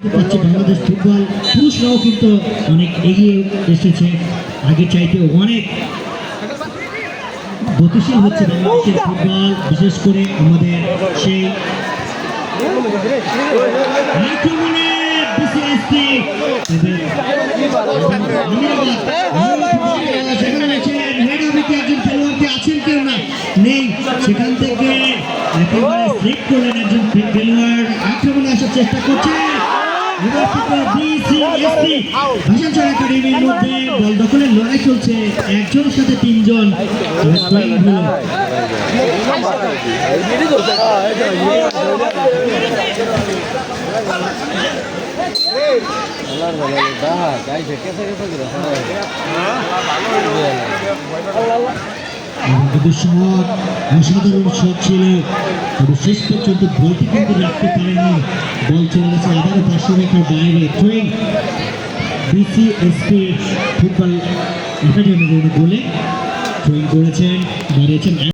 পাচ্ছে বাংলাদেশ ফুটবল। পুরুষরাও কিন্তু অনেক এগিয়ে এসেছে। আগে চাইতে অনেক গতিশীল হচ্ছে বাংলাদেশের ফুটবল, বিশেষ করে আমাদের সেই আক্রমণে না, নেই। সেখান থেকে আসার চেষ্টা করছে। ভাষাচর একাডেমির মধ্যে বল দখলের লড়াই চলছে। একজনের সাথে তিনজন। অসাধারণ শট ছিল। তবে শেষ পর্যন্ত বলটি কিন্তু রাখতে পারেনি বল চলে গেছে আবারও পাঁচশো রেখার বাইরে। থ্রোয়িং বিসিএসপি ফুটবল একাডেমির গোলে থ্রোয়িং করেছেন দাঁড়িয়েছেন